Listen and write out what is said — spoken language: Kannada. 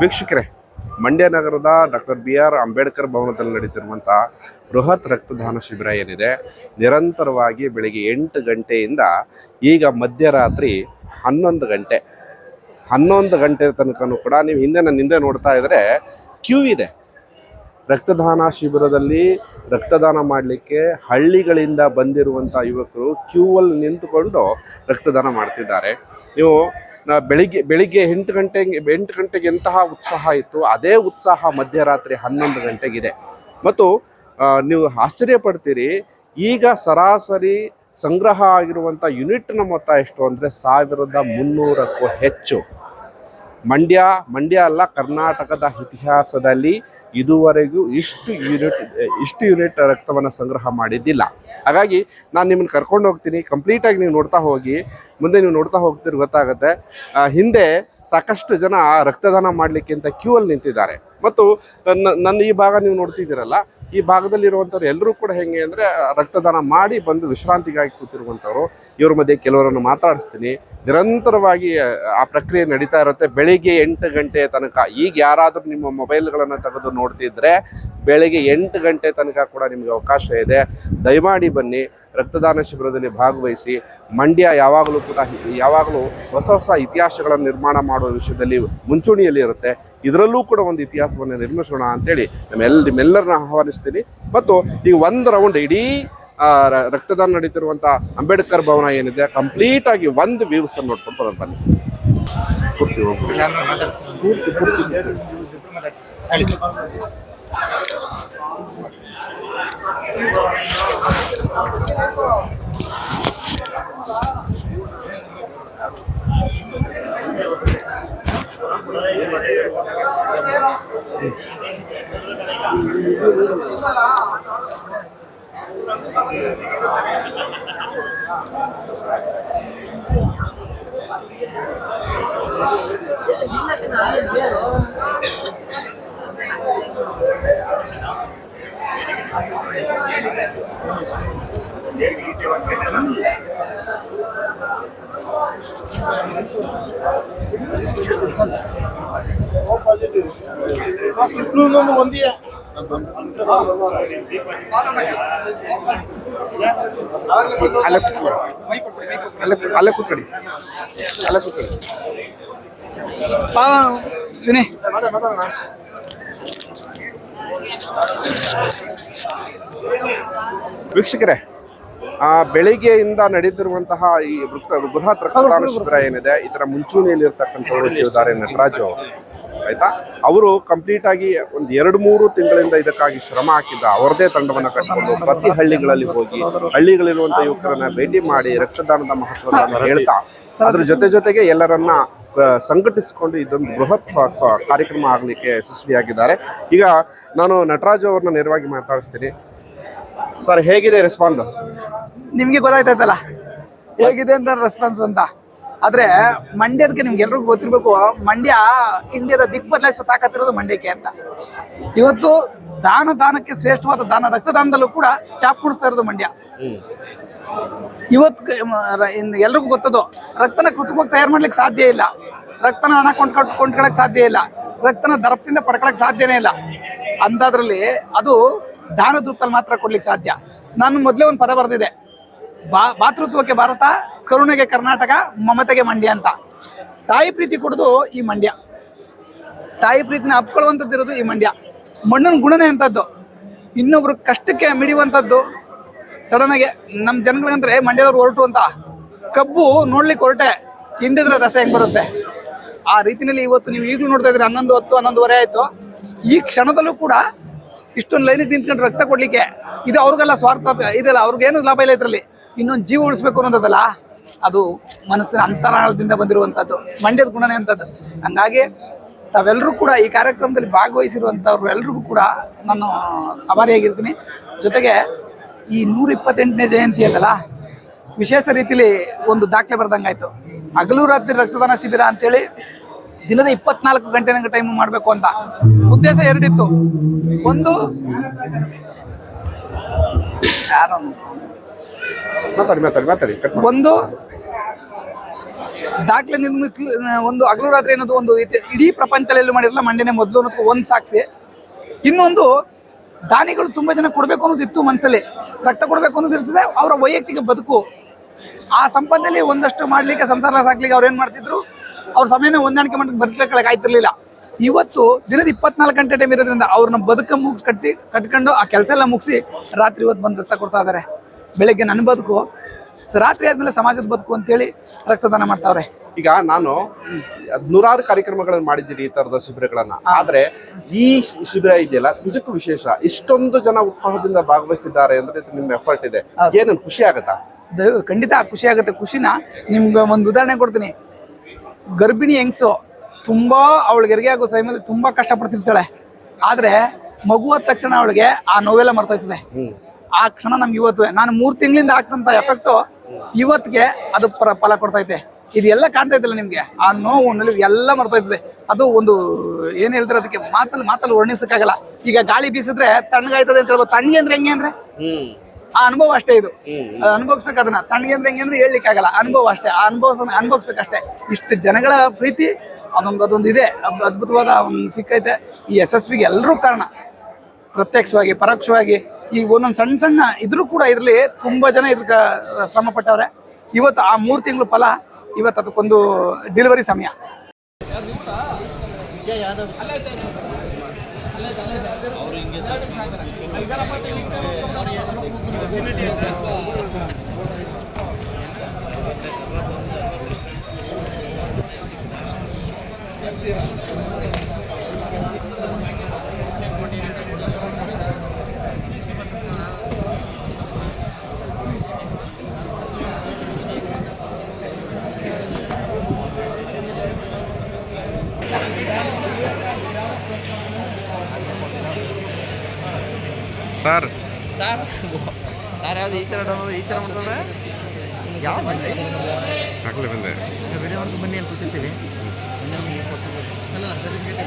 ವೀಕ್ಷಕರೇ, ಮಂಡ್ಯ ನಗರದ ಡಾಕ್ಟರ್ ಬಿ ಆರ್ ಅಂಬೇಡ್ಕರ್ ಭವನದಲ್ಲಿ ನಡೀತಿರುವಂಥ ಬೃಹತ್ ರಕ್ತದಾನ ಶಿಬಿರ ಏನಿದೆ, ನಿರಂತರವಾಗಿ ಬೆಳಿಗ್ಗೆ ಎಂಟು ಗಂಟೆಯಿಂದ ಈಗ ಮಧ್ಯರಾತ್ರಿ ಹನ್ನೊಂದು ಗಂಟೆ ಹನ್ನೊಂದು ಗಂಟೆ ತನಕನೂ ಕೂಡ ನೀವು ಹಿಂದೆ ನನ್ನ ಹಿಂದೆ ನೋಡ್ತಾ ಇದ್ರೆ ಕ್ಯೂ ಇದೆ. ರಕ್ತದಾನ ಶಿಬಿರದಲ್ಲಿ ರಕ್ತದಾನ ಮಾಡಲಿಕ್ಕೆ ಹಳ್ಳಿಗಳಿಂದ ಬಂದಿರುವಂಥ ಯುವಕರು ಕ್ಯೂವಲ್ಲಿ ನಿಂತುಕೊಂಡು ರಕ್ತದಾನ ಮಾಡ್ತಿದ್ದಾರೆ. ನೀವು ನಾ ಬೆಳಿಗ್ಗೆ ಬೆಳಿಗ್ಗೆ ಎಂಟು ಗಂಟೆಗೆ ಎಂಟು ಗಂಟೆಗೆ ಎಂತಹ ಉತ್ಸಾಹ ಇತ್ತು ಅದೇ ಉತ್ಸಾಹ ಮಧ್ಯರಾತ್ರಿ ಹನ್ನೊಂದು ಗಂಟೆಗಿದೆ. ಮತ್ತು ನೀವು ಆಶ್ಚರ್ಯ ಪಡ್ತೀರಿ, ಈಗ ಸರಾಸರಿ ಸಂಗ್ರಹ ಆಗಿರುವಂಥ ಯೂನಿಟ್ನ ಮೊತ್ತ ಎಷ್ಟು ಅಂದರೆ ಸಾವಿರದ ಮುನ್ನೂರಕ್ಕೂ ಹೆಚ್ಚು. ಮಂಡ್ಯ ಮಂಡ್ಯ ಅಲ್ಲ ಕರ್ನಾಟಕದ ಇತಿಹಾಸದಲ್ಲಿ ಇದುವರೆಗೂ ಇಷ್ಟು ಯೂನಿಟ್ ಇಷ್ಟು ಯೂನಿಟ್ ರಕ್ತವನ್ನು ಸಂಗ್ರಹ ಮಾಡಿದ್ದಿಲ್ಲ. ಹಾಗಾಗಿ ನಾನು ನಿಮ್ಮನ್ನು ಕರ್ಕೊಂಡು ಹೋಗ್ತೀನಿ. ಕಂಪ್ಲೀಟಾಗಿ ನೀವು ನೋಡ್ತಾ ಹೋಗಿ. ಮುಂದೆ ನೀವು ನೋಡ್ತಾ ಹೋಗ್ತೀರಿ ಗೊತ್ತಾಗುತ್ತೆ. ಹಿಂದೆ ಸಾಕಷ್ಟು ಜನ ರಕ್ತದಾನ ಮಾಡಲಿಕ್ಕೆ ಅಂತ ಕ್ಯೂ ಅಲ್ಲಿ ನಿಂತಿದ್ದಾರೆ. ಮತ್ತು ನನ್ನ ನನ್ನ ಈ ಭಾಗ ನೀವು ನೋಡ್ತಿದ್ದೀರಲ್ಲ, ಈ ಭಾಗದಲ್ಲಿರುವಂಥವ್ರು ಎಲ್ಲರೂ ಕೂಡ ಹೆಂಗೆ ಅಂದರೆ ರಕ್ತದಾನ ಮಾಡಿ ಬಂದು ವಿಶ್ರಾಂತಿಗಾಗಿ ಕೂತಿರುವಂಥವ್ರು. ಇವ್ರ ಮಧ್ಯೆ ಕೆಲವರನ್ನು ಮಾತಾಡಿಸ್ತೀನಿ. ನಿರಂತರವಾಗಿ ಆ ಪ್ರಕ್ರಿಯೆ ನಡೀತಾ ಇರುತ್ತೆ. ಬೆಳಿಗ್ಗೆ ಎಂಟು ಗಂಟೆ ತನಕ, ಈಗ ಯಾರಾದರೂ ನಿಮ್ಮ ಮೊಬೈಲ್ಗಳನ್ನು ತೆಗೆದು ನೋಡ್ತಿದ್ರೆ, ಬೆಳಿಗ್ಗೆ ಎಂಟು ಗಂಟೆ ತನಕ ಕೂಡ ನಿಮಗೆ ಅವಕಾಶ ಇದೆ. ದಯಮಾಡಿ ಬನ್ನಿ. ರಕ್ತದಾನ ಶಿಬಿರದಲ್ಲಿ ಭಾಗವಹಿಸಿ ಮಂಡ್ಯ ಯಾವಾಗಲೂ ಕೂಡ ಯಾವಾಗಲೂ ಹೊಸ ಹೊಸ ಇತಿಹಾಸಗಳನ್ನು ನಿರ್ಮಾಣ ಮಾಡುವ ವಿಷಯದಲ್ಲಿ ಮುಂಚೂಣಿಯಲ್ಲಿ ಇರುತ್ತೆ. ಇದರಲ್ಲೂ ಕೂಡ ಒಂದು ಇತಿಹಾಸವನ್ನು ನಿರ್ಮಿಸೋಣ ಅಂತೇಳಿ ನಮ್ಮೆಲ್ಲ ನಿಮ್ಮೆಲ್ಲರನ್ನ ಆಹ್ವಾನಿಸ್ತೀನಿ. ಮತ್ತು ಈಗ ಒಂದು ರೌಂಡ್ ಇಡೀ ರಕ್ತದಾನ ನಡೀತಿರುವಂಥ ಅಂಬೇಡ್ಕರ್ ಭವನ ಏನಿದೆ ಕಂಪ್ಲೀಟ್ ಆಗಿ ಒಂದು ವ್ಯೂಸ್ ಅನ್ನು ನೋಡ್ಕೊಂಡು ಬರೋದು ಪೂರ್ತಿ ಅಲ್ಲೇ ಕೂತ್ಕೊಳ್ಳಿ. ಅಲ್ಲೇ ಕೂ- ಅಲ್ಲೇ ಕೂತ್ಕೊಳ್ಳಿ. ಅಲ್ಲೇ ಕೂತ್ಕೊಳ್ಳಿ ವಿನಯ್ ವೀಕ್ಷಕರೇ ಆ ಬೆಳಿಗ್ಗೆಯಿಂದ ನಡೀತಿರುವಂತಹ ಈ ಬೃಹತ್ ರಕ್ತದಾನ ಶಿಬಿರ ಏನಿದೆ ಇದರ ಮುಂಚೂಣಿಯಲ್ಲಿ ಇರ್ತಕ್ಕಂಥವ್ರು ಇದ್ದಾರೆ ನಟರಾಜು ಆಯ್ತಾ? ಅವರು ಕಂಪ್ಲೀಟ್ ಆಗಿ ಒಂದು ಎರಡು ಮೂರು ತಿಂಗಳಿಂದ ಇದಕ್ಕಾಗಿ ಶ್ರಮ ಹಾಕಿದ್ದ ಅವರದೇ ತಂಡವನ್ನು ಕಟ್ಟಿಕೊಂಡು ಪ್ರತಿ ಹಳ್ಳಿಗಳಲ್ಲಿ ಹೋಗಿ ಹಳ್ಳಿಗಳಿರುವಂತಹ ಯುವಕರನ್ನ ಭೇಟಿ ಮಾಡಿ ರಕ್ತದಾನದ ಮಹತ್ವವನ್ನು ಹೇಳ್ತಾ ಅದ್ರ ಜೊತೆ ಜೊತೆಗೆ ಎಲ್ಲರನ್ನ ಸಂಘಟಿಸಿಕೊಂಡು ಇದೊಂದು ಬೃಹತ್ ಕಾರ್ಯಕ್ರಮ ಆಗಲಿಕ್ಕೆ ಯಶಸ್ವಿಯಾಗಿದ್ದಾರೆ. ಈಗ ನಾನು ನಟರಾಜ್ ಅವ್ರನ್ನ ನೇರವಾಗಿ ಮಾತಾಡಿಸ್ತೀನಿ. ಸರ್ ಹೇಗಿದೆ ರೆಸ್ಪಾನ್ಸ್ ನಿಮ್ಗೆ ಗೊತ್ತಾಯ್ತಲ್ಲ ಹೇಗಿದೆ ಅಂತ ರೆಸ್ಪಾನ್ಸ್ ಅಂತ? ಆದ್ರೆ ಮಂಡ್ಯದಕ್ಕೆ ನಿಮ್ಗೆ ಎಲ್ರಿಗೂ ಗೊತ್ತಿರ್ಬೇಕು, ಮಂಡ್ಯ ಇಂಡಿಯಾದ ದಿಕ್ ಬದಲಾಯಿಸೋ ತಾಕತ್ತಿರೋದು ಮಂಡ್ಯಕ್ಕೆ ಅಂತ. ಇವತ್ತು ದಾನ ದಾನಕ್ಕೆ ಶ್ರೇಷ್ಠವಾದ ದಾನ, ರಕ್ತದಾನದಲ್ಲೂ ಕೂಡ ಚಾಪ್ ಕುಡಿಸ್ತಾ ಇರೋದು ಮಂಡ್ಯ. ಇವತ್ತು ಎಲ್ರಿಗೂ ಗೊತ್ತದು, ರಕ್ತನ ಕೃತಕವಾಗಿ ತಯಾರು ಮಾಡ್ಲಿಕ್ಕೆ ಸಾಧ್ಯ ಇಲ್ಲ. ರಕ್ತನ ಹಣ ಕೊಂಡ್ ಕೊಂಡ್ಕೊಳಕ್ ಸಾಧ್ಯ ಇಲ್ಲ. ರಕ್ತನ ದರಪ್ತಿಂದ ಪಡ್ಕೊಳಕ್ ಸಾಧ್ಯನೇ ಇಲ್ಲ. ಅಂದಾದ್ರಲ್ಲಿ ಅದು ದಾನದ ರೂಪದಲ್ಲಿ ಮಾತ್ರ ಕೊಡ್ಲಿಕ್ಕೆ ಸಾಧ್ಯ. ನಾನು ಮೊದಲೇ ಒಂದು ಪದ ಬರೆದಿದೆ ಬಾ ಭಾತೃತ್ವಕ್ಕೆ ಭಾರತ, ಕರುಣೆಗೆ ಕರ್ನಾಟಕ, ಮಮತೆಗೆ ಮಂಡ್ಯ ಅಂತ. ತಾಯಿ ಪ್ರೀತಿ ಕೊಡೋದು ಈ ಮಂಡ್ಯ. ತಾಯಿ ಪ್ರೀತಿನ ಅಪ್ಕೊಳ್ಳುವಂಥದ್ದು ಇರೋದು ಈ ಮಂಡ್ಯ. ಮಣ್ಣಿನ ಗುಣನೇ ಅಂಥದ್ದು. ಇನ್ನೊಬ್ರು ಕಷ್ಟಕ್ಕೆ ಮಿಡಿಯುವಂಥದ್ದು ಸಡನ್ ನಮ್ಮ ಜನಗಳಿಗಂದ್ರೆ ಮಂಡ್ಯದವ್ರು ಹೊರಟು ಅಂತ. ಕಬ್ಬು ನೋಡ್ಲಿಕ್ಕೆ ಹೊರಟೆ, ಹಿಂಡಿದ್ರೆ ರಸ ಹೆಂಗೆ ಬರುತ್ತೆ? ಆ ರೀತಿನಲ್ಲಿ ಇವತ್ತು ನೀವು ಈಗಲೂ ನೋಡ್ತಾ ಇದ್ರೆ ಹನ್ನೊಂದು ಹತ್ತು, ಹನ್ನೊಂದುವರೆ ಆಯ್ತು. ಈ ಕ್ಷಣದಲ್ಲೂ ಕೂಡ ಇಷ್ಟೊಂದು ಲೈನಿಗೆ ನಿಂತ್ಕೊಂಡು ರಕ್ತ ಕೊಡ್ಲಿಕ್ಕೆ ಇದು ಅವ್ರಿಗೆಲ್ಲ ಸ್ವಾರ್ಥ, ಇದೆಲ್ಲ ಅವ್ರಿಗೇನು ಲಾಭ ಇಲ್ಲ ಇದ್ರಲ್ಲಿ. ಇನ್ನೊಂದು ಜೀವ ಉಳಿಸ್ಬೇಕು ಅನ್ನೋದಲ್ಲ ಅದು ಮನಸ್ಸಿನ ಅಂತರಾಳದಿಂದ ಬಂದಿರುವಂಥದ್ದು ಮಂಡ್ಯದ ಗುಣನೇ ಅಂತದ್ದು. ಹಂಗಾಗಿ ತಾವೆಲ್ಲರೂ ಕೂಡ ಈ ಕಾರ್ಯಕ್ರಮದಲ್ಲಿ ಭಾಗವಹಿಸಿರುವಂಥವ್ರು ಎಲ್ರಿಗೂ ಕೂಡ ನಾನು ಅಭಾರಿಯಾಗಿರ್ತೀನಿ ಜೊತೆಗೆ ಈ ನೂರ ಇಪ್ಪತ್ತೆಂಟನೇ ಜಯಂತಿ ಅದಲ್ಲ ವಿಶೇಷ ರೀತಿಲಿ ಒಂದು ದಾಖಲೆ ಬರ್ದಂಗಾಯ್ತು. ಹಗಲು ರಾತ್ರಿ ರಕ್ತದಾನ ಶಿಬಿರ ಅಂತೇಳಿ ದಿನದ ಇಪ್ಪತ್ನಾಲ್ಕು ಗಂಟೆ ನಂಗೆ ಟೈಮ್ ಮಾಡಬೇಕು ಅಂತ. ಉದ್ದೇಶ ಎರಡಿತ್ತು. ಒಂದು ಯಾರೋ. ಒಂದು ದಾಖಲೆ ನಿರ್ಮಿಸಿ ಒಂದು ಹಗಲು ರಾತ್ರಿ ಅನ್ನೋದು ಒಂದು ಇಡೀ ಪ್ರಪಂಚದಲ್ಲಿ ಮಾಡಿರಲ್ಲ ಮಂಡ್ಯನೇ ಮೊದಲು ಅನ್ನೋದು ಒಂದು ಸಾಕ್ಷಿ ಇನ್ನೊಂದು, ದಾನಿಗಳು ತುಂಬಾ ಜನ ಕೊಡಬೇಕು ಅನ್ನೋದು ಇತ್ತು ಮನಸ್ಸಲ್ಲಿ ರಕ್ತ ಕೊಡಬೇಕು ಅನ್ನೋದು ಇರ್ತದೆ, ಅವರ ವೈಯಕ್ತಿಕ ಬದುಕು. ಆ ಸಂಪನ್ನಲ್ಲಿ ಒಂದಷ್ಟು ಮಾಡ್ಲಿಕ್ಕೆ, ಸಂಸಾರ ಸಾಕ್ಲಿಕ್ಕೆ ಅವ್ರು ಏನು ಮಾಡ್ತಿದ್ರು? ಅವ್ರ ಸಮಯನ ಹೊಂದಾಣಿಕೆ ಮಾಡಿ ಬದುಕಲಿಕ್ಕೆ ಆಯ್ತಿರ್ಲಿಲ್ಲ. ಇವತ್ತು ದಿನದ ಇಪ್ಪತ್ನಾಲ್ಕು ಗಂಟೆ ಟೈಮ್ ಇರೋದ್ರಿಂದ ಅವ್ರನ್ನ ಬದುಕ ಮುಗಿಸ್ ಕಟ್ಟಿ, ಕಟ್ಕೊಂಡು ಆ ಕೆಲಸ ಎಲ್ಲ ಮುಗಿಸಿ ರಾತ್ರಿ ಇವತ್ತು ಬಂದು ರಕ್ತ ಕೊಡ್ತಾ ಇದಾರೆ. ಬೆಳಗ್ಗೆ ನನ್ನ ಬದುಕು ರಾತ್ರಿ ಆದ್ಮೇಲೆ ಸಮಾಜದ ಬದುಕು ಅಂತೇಳಿ ರಕ್ತದಾನ ಮಾಡ್ತಾವ್ರೆ. ಈಗ ನಾನು ನೂರಾರು ಕಾರ್ಯಕ್ರಮಗಳನ್ನು ಮಾಡಿದ್ದೀನಿ ಈ ತರದ ಶಿಬಿರಗಳನ್ನ. ಆದ್ರೆ ಈ ಶಿಬಿರ ಇದೆಯಲ್ಲ ನಿಜಕ್ಕೂ ವಿಶೇಷ. ಇಷ್ಟೊಂದು ಜನ ಉತ್ಸಾಹದಿಂದ ಭಾಗವಹಿಸ್ತಿದ್ದಾರೆ ಅಂದ್ರೆ ನಿಮ್ಮ ಎಫರ್ಟ್ ಇದೆ. ಏನನ್ ಖುಷಿ ಆಗತ್ತಾ? ಖಂಡಿತ ಖುಷಿ ಆಗುತ್ತೆ. ಖುಷಿನ ನಿಮ್ಗೆ ಒಂದು ಉದಾಹರಣೆ ಕೊಡ್ತೀನಿ. ಗರ್ಭಿಣಿ ಹೆಂಗ್ಸು ತುಂಬಾ ಅವಳಿಗೆ ಹೆರಿಗೆ ಆಗೋ ಸಮಯದಲ್ಲಿ ತುಂಬಾ ಕಷ್ಟಪಡ್ತಿರ್ತಾಳೆ. ಆದ್ರೆ ಮಗು ಆದ ತಕ್ಷಣ ಅವಳಿಗೆ ಆ ನೋವೆಲ್ಲ ಮರ್ತೋಯ್ತದೆ. ಆ ಕ್ಷಣ ನಮ್ಗೆ ಇವತ್ತು ನಾನು ಮೂರ್ ತಿಂಗಳಿಂದ ಆಗ್ತಂತ ಎಫೆಕ್ಟು ಇವತ್ತಿಗೆ ಅದು ಫಲ ಫಲ ಕೊಡ್ತೈತೆ. ಇದೆಲ್ಲ ಕಾಣ್ತಾ ಇದ್ದಿಲ್ಲ ನಿಮ್ಗೆ. ಆ ನೋವು ನಲಿವು ಎಲ್ಲ ಮರ್ತೈತದೆ ಅದು ಒಂದು ಏನ್ ಹೇಳ್ತಾರೆ ಅದಕ್ಕೆ ಮಾತಲ್ಲಿ ಮಾತಲ್ಲಿ ವರ್ಣಿಸಕ್ಕಾಗಲ್ಲ. ಈಗ ಗಾಳಿ ಬೀಸಿದ್ರೆ ತಣ್ಣಗಾಯ್ತದೆ ಅಂತ ಹೇಳ್ಬೋದು. ತಣ್ಣಗೆ ಅಂದ್ರೆ ಹೆಂಗೆ ಅಂದ್ರೆ? ಆ ಅನುಭವ ಅಷ್ಟೇ ಇದು. ಅನುಭವಿಸ್ಬೇಕು ಅದನ್ನ. ತಣ್ಣಗೆ ಅಂದ್ರೆ ಹೆಂಗೆ ಅಂದ್ರೆ ಹೇಳಲಿಕ್ಕೆ ಆಗಲ್ಲ ಅನುಭವ ಅಷ್ಟೇ. ಆ ಅನುಭವ ಅನುಭವಿಸ್ಬೇಕಷ್ಟೇ ಇಷ್ಟು ಜನಗಳ ಪ್ರೀತಿ ಅದೊಂದು ಅದೊಂದು ಇದೆ. ಅದ್ ಅದ್ಭುತವಾದ ಒಂದು ಸಿಕ್ಕೈತೆ. ಈ ಯಶಸ್ವಿಗೆ ಎಲ್ಲರೂ ಕಾರಣ. ಪ್ರತ್ಯಕ್ಷವಾಗಿ ಪರೋಕ್ಷವಾಗಿ ಈಗ ಒಂದೊಂದು ಸಣ್ಣ ಸಣ್ಣ ಇದ್ರೂ ಕೂಡ ಇರಲಿ ತುಂಬಾ ಜನ ಇದ್ರ ಶ್ರಮ ಪಟ್ಟವ್ರೆ ಇವತ್ತು ಆ ಮೂರು ತಿಂಗಳು ಫಲ, ಇವತ್ತು ಅದಕ್ಕೊಂದು ಡೆಲಿವರಿ ಸಮಯ. ಸರ್. ಸರ್? ಸರ್ ಯಾವ್ದು ಈ ಥರ ಈ ಥರ ಮಾಡ್ತಾರೆ ಯಾವ ಬಂದೆ? ಆಗ್ಲೇ ಬಂದೆ. ವಿಡಿಯೋ ಮಾಡ್ಕೊಂಡು ಬನ್ನಿ ಅಂತ ಕೂತಿರ್ತೀವಿ. ಸರ್ಟಿಫಿಕೇಟ್